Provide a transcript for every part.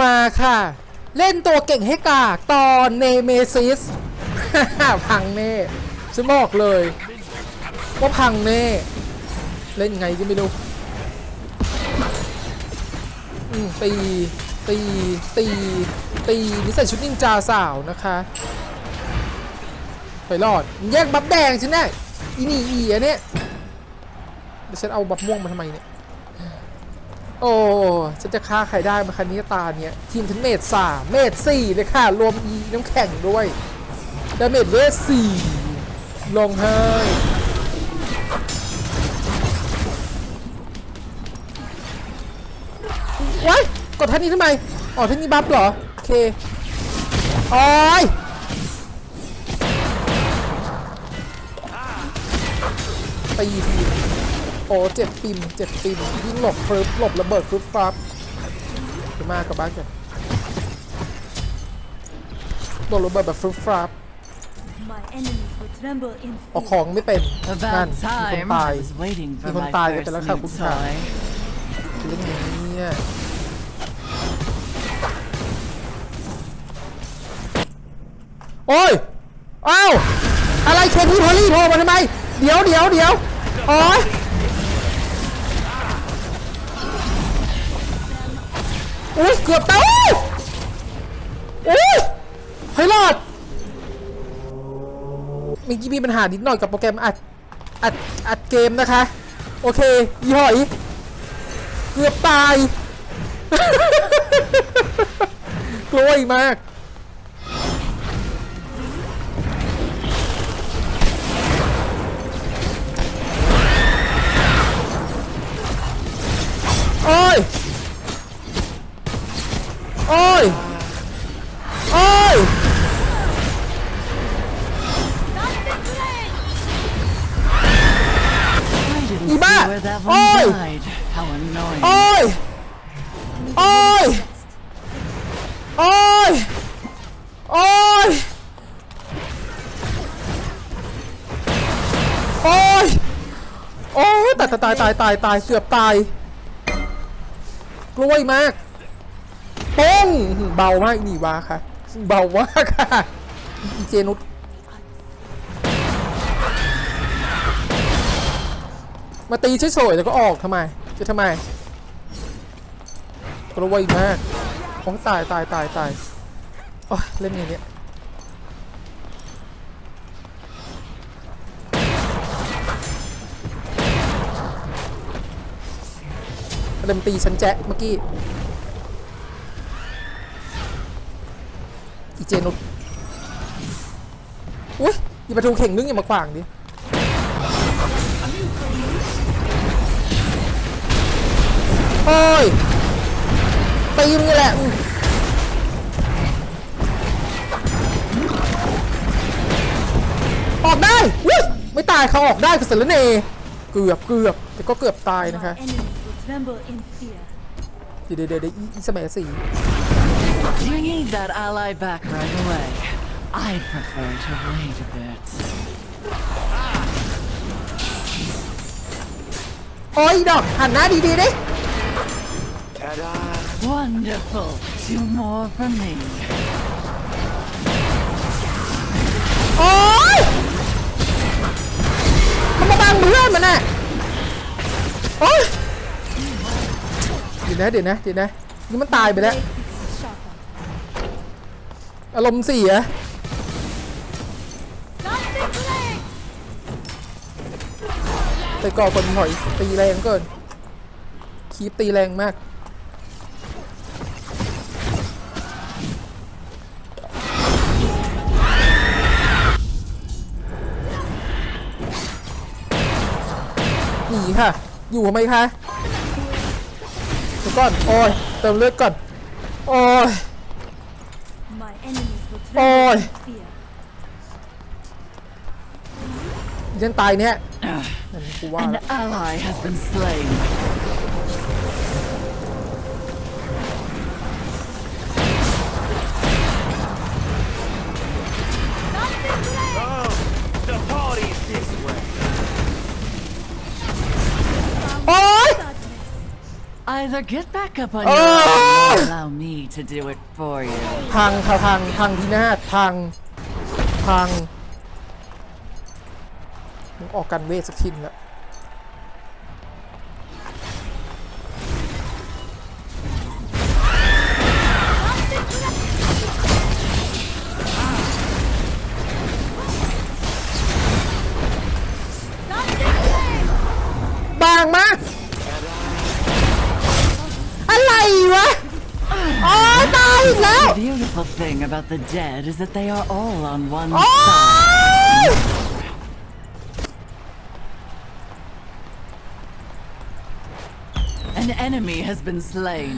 มาค่ะ เล่นตัวเก่งให้กากตอนเนเมซิสพังแน่ฉันบอกเลยว่าพังแน่เล่นไงก็ไม่รู้ตีตีตีตีนี่ใส่ชุดนินจาสาวนะคะ ไปรอด แยกบับแดงฉันแน่อีนี่อีอันเนี้ยเดี๋ยวฉันเอาบับม่วงมาทำไมเนี่ย โอ้ฉันจะฆ่าใครได้มาคันนี้ตาเนี่ยทีมฉันเมดสามเมดสี่เลยค่ะ รวมอีน้ำแข็งด้วยดาเมจเวสสี่ลงให้ว้ายกดท่านี้ทำไม อ๋อท่านี้บัฟเหรอ โอเคโอ้ยตีที โอ้เจ็บปิมเจ็บปิมยิ่งหลบฟึบหลบระเบิดฟึบฟับไปมากกลับบ้านกันโดนระเบิดแบบฟึบฟับ My enemies will tremble in ออก fear. ของไม่เป็นนั่น About มีคน time. ตาย I was waiting for มีคน my ตาย first ไปแล้วค่ะ new คุณค่ะ toy. เรื่องนี้เนี่ยโอ้ยอ้าวอะไรเคนนี่พอลลี่โทรมาทำไม เดี๋ยวเดี๋ยวเดี๋ยวโอ้ย อุ้ยเกือบตายอุ้ยให้รอดเมื่อกี้มีปัญหานิดหน่อยกับโปรแกรมอัดอัดอัดเกมนะคะ โอเคยี่ห้อยเกือบตาย กล้วยมากายตายตายเกือบตาย กล้วยมากป้งเบามากนี่วาค่ะ เบามากค่ะอีเจนุสมาตีเฉยๆแล้วก็ออกทำไม จะทำไมกล้วยมาก ของตายตายตายตายโอ้ยเล่นอย่างเนี้ย เริ่มตีฉันแจ๊ะเมื่อกี้อีเจนุสอุ้ยอีประตูเข่งนึงอย่ามาขวางดิโอ้ยตีมึงแหละออกได้ ไม่ตายเขาออกได้คือเสร็จแล้วเนเกือบเกือบแต่ก็เกือบตายนะคะ tremble in fear. เดี๋ยวเดี๋ยวเดี๋ยวอีอีสมัยสี่ You need that ally back right away. I'd prefer to wait a bit. โอ้ยดอกหันหน้าดีๆดิ Wonderful. Two more from me. โอ้ยมันมาบังเพื่อนมันน่ะโอ้ยเดี๋ ยวนะเดี๋ยวนะเดี๋ยวนะนี่มันตายไปแล้วอารมณ์เสีย Dancing blade! ไปก่อคนหอยตีแรงเกินคีบตีแรงมากหนีค่ะ อยู่ทำไมคะ ก่อนโอ้ยเติมเลือดก่อนโอ้ย My enemies will Oi. tremble in fear. เล่นตายเนี่ยนั่นกูว่า An แล้ว ally has been slain. Either get back up on Oh! your own or allow me to do it for you. พังค่ะพังพังที่หน้าศพัง พังมึงออกกันเวทสักทีนึงละ thing about the dead is that they are all on one โอ้ side. ย An enemy has been slain.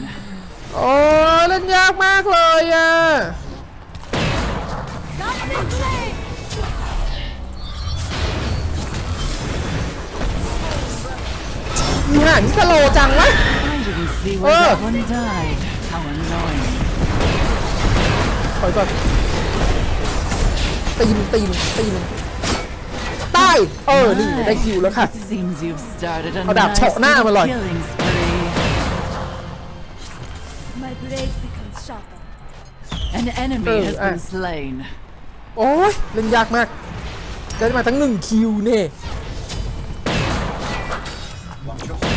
โอ้ยเล่นยากมากเลยอ่ะ Dancing flame! มีหางที่สโลว์จังวะ I didn't see where Oh. that one died. How annoying. ถอยก่อนตีนตีนตีนใต้เออ นี่ได้คิวแล้วค่ะ It seems you've started a เอาดาบ nice เฉาะหน้ามา little เลย killing spree. My blade becomes sharper. An enemy Oh, has ah. been slain. โอ้ยเล่นยากมากได้มาทั้งหนึ่งคิวเนี่ย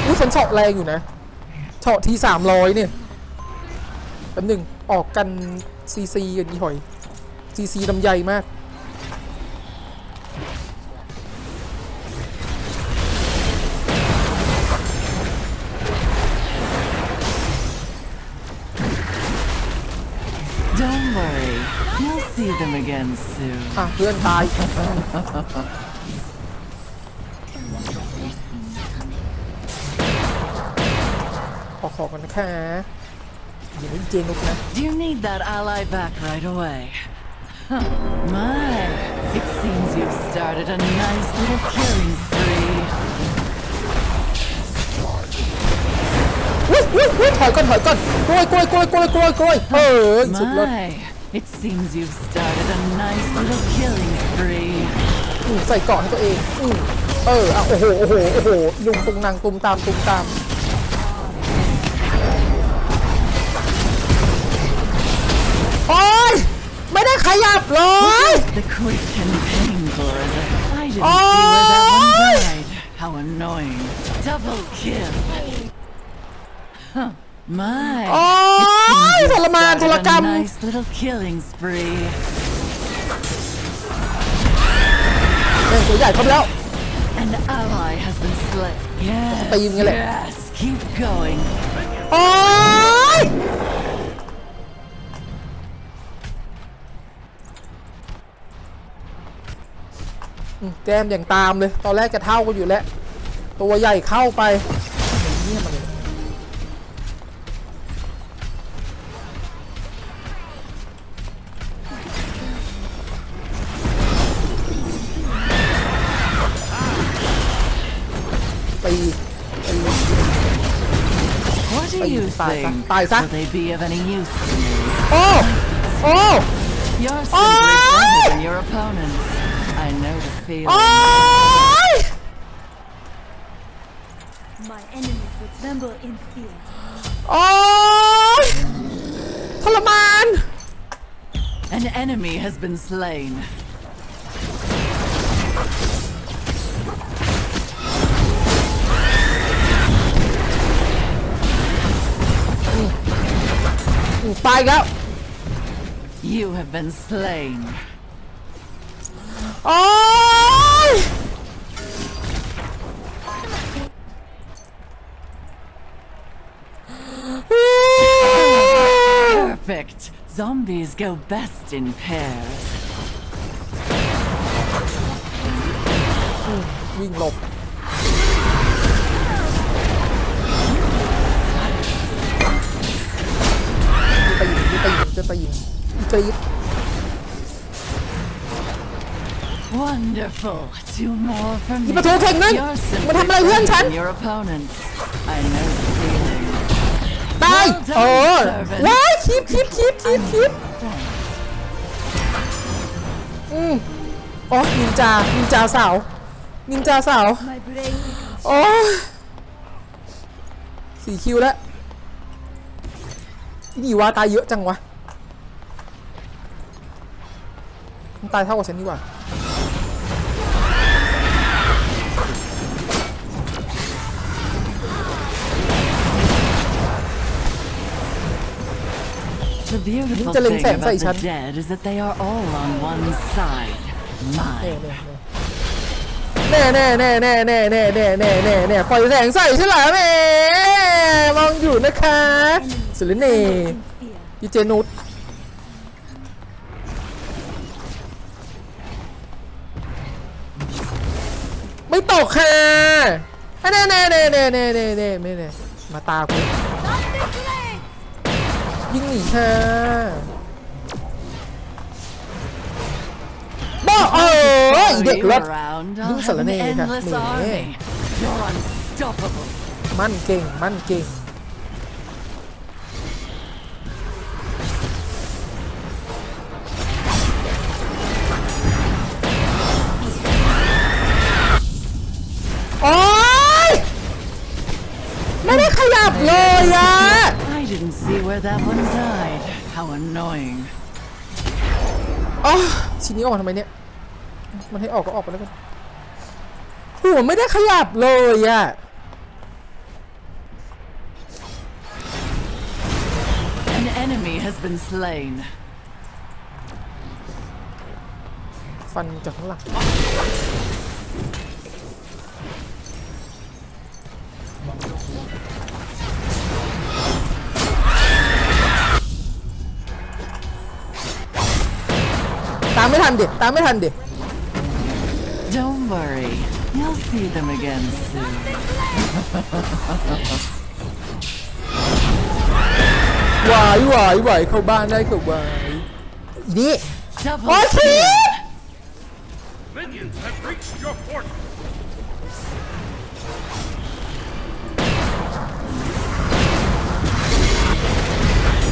อุ้ยฉันเฉาะแรงอยู่นะเฉาะทีสามร้อยเนี่ยแป๊บหนึ่งออกกัน ซีซีกันอีหอยซีซีลำใหญ่มาก Don't worry, you'll see them again soon. อะเพื่อนตาย ขอขอกันนะคะ อย่าไม่เจนุกนะ Do you need that ally back right away? Huh. My, it seems you've started a nice little killing spree. อุ้ยอุ้ยอุ้ยถอยก่อนถอยก่อนกล้วยกล้วยกล้วยกล้วยกล้วยกล้วยเออสุดยอด My, it seems you've started a nice little killing spree. อืมใส่เกาะให้ตัวเองอืมเอออะโอ้โหโอ้โหโอ้โหลุงตุงนางตุมตามตุมตาม ยับเลย The quick and painful as a I didn't Oh! see where that one died. How annoying. Double kill. Huh. My. โอ๊ยทรมานทร started กรร a ม nice little killing spree. แม่งตัวใหญ่เข้าไปแล้ว An ally has been slain. Yes. ตีอย่างนี้แหละ Yes. Keep going. โอ๊ย แจมอย่างตามเลย ตอนแรกจะเท่ากันอยู่แล้ว ตัวใหญ่เข้าไปเนี่ยมันเลยตีตี What do you Bye, think? bye, bye. Will they be of any use to me? โอ้โอ้ know the โอ้ feeling. ย My enemies will tremble in fear. โอ้ยทรมาน An enemy has been slain. อืมตายอีกแล้ว You have been slain. โอ้ย Perfect. Zombies go best in pairs. วิ่งหลบ จะตีนจะตีนจะตีนอีก Wonderful. Two more from อี me. ประตูเข่งนั่น You're มัน simply ทำอะไรเพื่อน better ฉัน than your opponents. I know the feeling. ตาย Well done, เออ servant. ว้ายคีบคีบคีบคีบคีบ Thanks. อืมโอ้นินจา นินจาสาว นินจาสาว My blade becomes โอ้ยสี่คิวแล้วอีนี่ว่าตายเยอะจังวะมันตายเท่ากับฉันนี่หว่า The beautiful จะเล็ง thing แสงใส่ about ฉัน the dead is that they are all on one side. แน่ Mine. แน่แน่แน่แน่แน่แน่แน่แน่แน่แน่ปล่อยแสงใส่ฉันเหรอแม่มองอยู่นะคะสุริเน่ in fear. ดีเจนุชไม่ตกค่ะแน่แน่แน่แน่แน่แน่แน่ไม่แน่มาตากู Toxic blade! ยิงหนีค่ะบ้าเออ Follow อีเด็ก you รถ around, Yung I'll have an salane ka, endless meh. army. You're unstoppable. มั่นเก่ง มั่นเก่งโอ๊ยไม่ได้ขยับเลยอะ I didn't see where that one died. How annoying. อ๋อชิ้นนี้ออกมาทำไมเนี่ย มันให้ออกก็ออกไปแล้วกันหัวไม่ได้ขยับเลยอะ An enemy has been slain. ฟันจากข้างหลังามไม่ทันเด็ตามไม่ทันเด็ Don't worry. You'll see them again soon. หวายหวายหวายเข้าบ้านได้เข้าหวายอีนี่ Double โอ้ชี kill. Minions have reached your fort.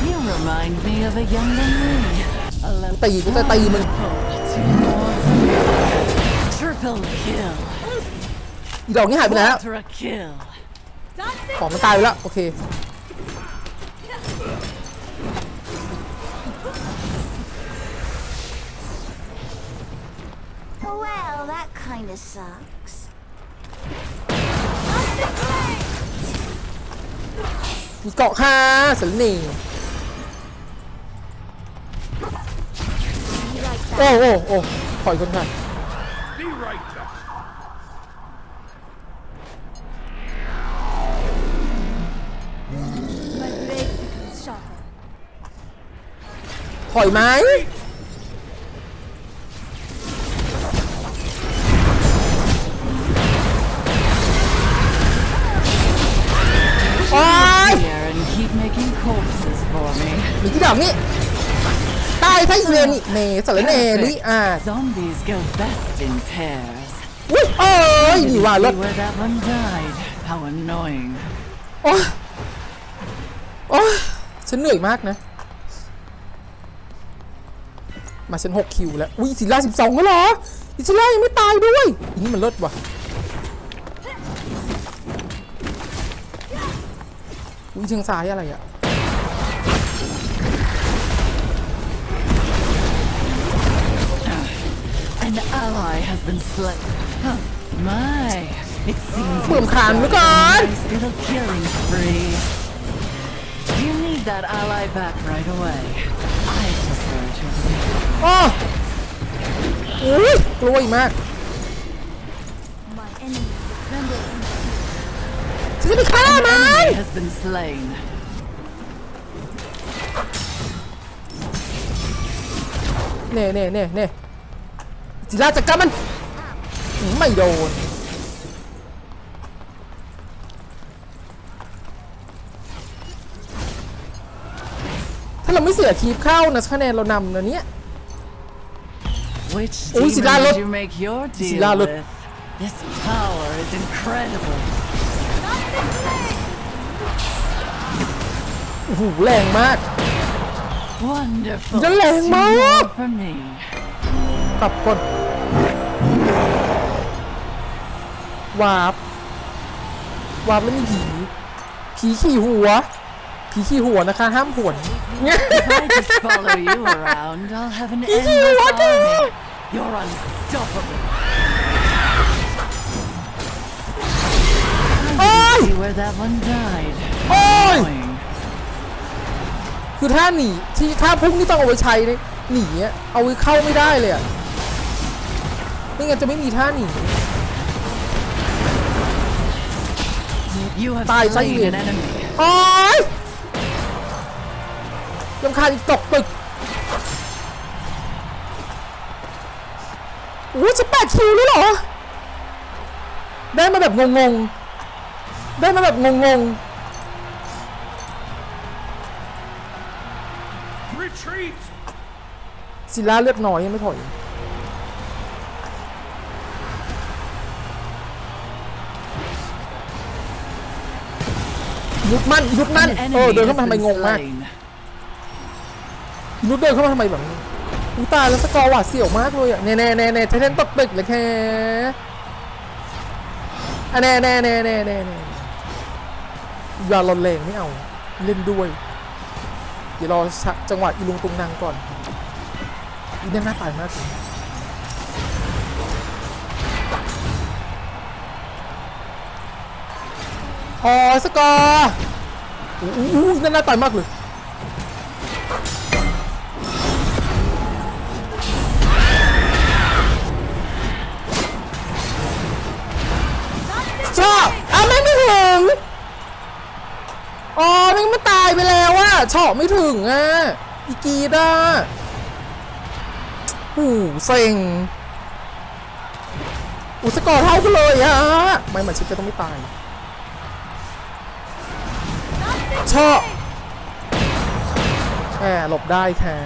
You remind me of a younger me. A little ตีกูจะตีมึง two more from me. Triple kill. อีดอกนี้หายไปแล้ว Ultra kill. Toxic ของมันตายไปแล้ว โอเค Well, that kind of sucks. มีเกาะค่ะสันนี่ โอ้ that? โอ้โอ้ถอยคนค่ะ Be right back. My blade becomes sharper. ถอยไหม เวนนี่เมสารเนนี่อ่า Zombies go best in pairs. อุ้ยโอ้ยนี่ว่ารถ See where that one died. How annoying. โอ้ยโอ้ยฉันเหนื่อยมากนะ มาฉันหกคิวแล้ว อุ้ยศิลาสิบสองแล้วเหรออิศิลายังไม่ตายด้วยอันนี้มันเลิศว่ะอุ้ยเชิงซ้ายอะไรอะ An ally has been slain. Huh. My, it seems เปลือ you มขานเหลือเกิน nice little killing spree. You need that ally back right away. I prefer to โอ้อุ้ยกล้วยมาก My enemies will tremble in fear. ฉันจะไปฆ่ามัน enemy has been slain. เน่เน่เน่เน่ ศิลาจัดการมันอืมไม่โดน ถ้าเราไม่เสียคีบเข้านะคะแนนเรานำนะเนี่ย Which Oh, demon si Lalo. did you make your deal Lalo. with? This power is incredible. โอ้โหแรงมาก Wonderful. Dale, Two ma. more for me. กลับก่อน วาร์ปวาร์ปแล้วมีผี ผีขี่หัว ผีขี้หัวนะคะ ห้ามหวน If I just follow you around, I'll have an you endless what the- army. You're unstoppable. โอ้ย See where that one died. โอ้ย Annoying. คือถ้าหนีที่ถ้าพุ่งนี่ต้องเอาไว้ใช้เลยหนีอะเอาไว้เข้าไม่ได้เลยอะ ไม่งั้นจะไม่มีท่าหนี You have Bye, slain bye. an enemy. โอ้ยลำคาญอีกตกตึกโอ้ยจะแปดคิวแล้วเหรอ ได้มาแบบงงๆ ได้มาแบบงง Retreat! ๆศิลาเลือดน้อยยังไม่ถอย ยุดมั่นยุดมั่น An เออ enemy เดิน has เข้ามาทำไม been งงมาก slain. ยุดเดินเข้ามาทำไมแบบนี้อุยตายแล้วสกอร์หวาดเสียวมากเลยอะแน่แน่แน่แน่เทนตกตึกเลยแค่อะแน่แน่แน่แน่แน่แน่อย่าลนเลงไม่เอาเล่นด้วย เดี๋ยวรอชักจังหวะอีลุงตุงนางก่อนอีนั่นน่าตายมากเลย อ๋อสกอร์อู้นั่นน่าตายมากเลยชอบอ้าวแม่งไม่ถึงอ๋อแม่งมันตายไปแล้วอะเฉาะไม่ถึงอะอีกีดอะหูเซ็งอุสกอร์เท่ากันเลยอะไม่เหมือนชิปจะต้องไม่ตาย เฉาะแหมหลบได้ค่ะ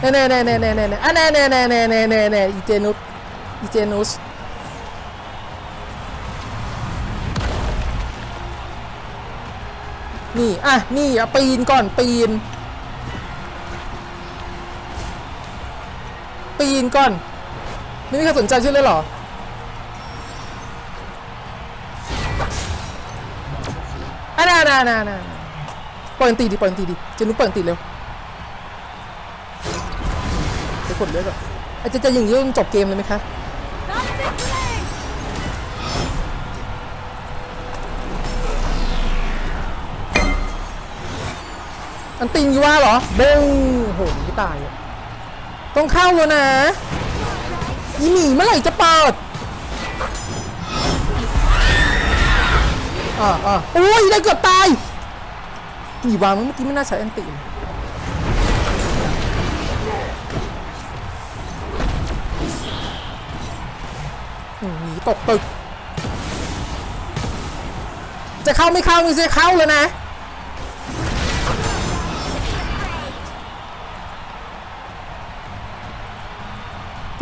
แน่แน่แน่แน่แน่แน่แน่อ่แน่แน่แน่แน่แน่แน่แน่อีเจนุสอีเจนุสนี่อะนี่อะปีนก่อนปีน ปีนก่อน ไม่มีใครสนใจชื่อเลยเหรอ อะน่าน่านาน่าปล่อยมันตีดิปล่อยมันตีดิเจนุสปล่อยมันตีเร็วไปกดเลือดก่อนอาจจะจะอย่างนี้จนจบเกมเลยไหมคะอันติงอยู่ว่าเหรอเบ้งโหไม่ตาย ต้องเข้าแล้วนะ อีหมีเมื่อไหร่จะเปิดอ่าอ่าโอ้ยได้เกือบตายหนีวางเมื่อกี้ไม่น่าใช้อันติเลยอืมหนีตกตึก จะเข้าไม่เข้าไม่ใช่เข้าแล้วนะ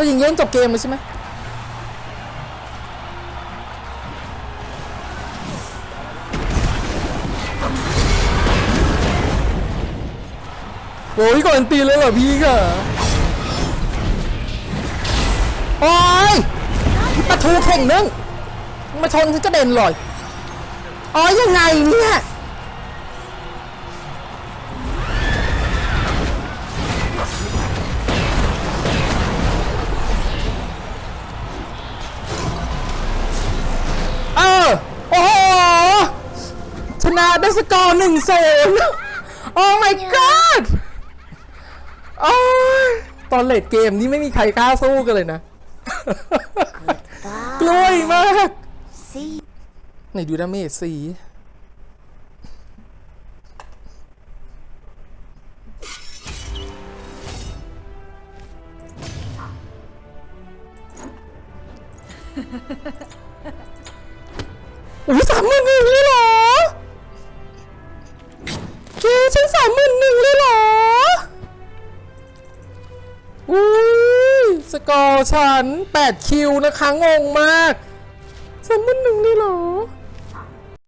จะยิงเล่นจบเกมเลยใช่ไหมโอ้ยก่อนตีเลยเหรอพี่ก็โอ้ยประทูเข่งนึงมาชนฉันกระเด็นเลยอ๋อยังไงเนี่ย หนึ่งศูนย์โอ้ my god โอ้ยตอนเลดเกมนี่ไม่มีใครกล้าสู้กันเลยนะ กล้วยมาก See ไหนดูดาเมจสีอุ้ยสามหมื่นหนึ่งเลยเหรอ เกฉันสามหมื่นหนึ่งเลยเหรอ อุ้ยสกอร์ฉัน 8 คิวนะคะ งงมากสามหมื่นหนึ่งเลยเหรอ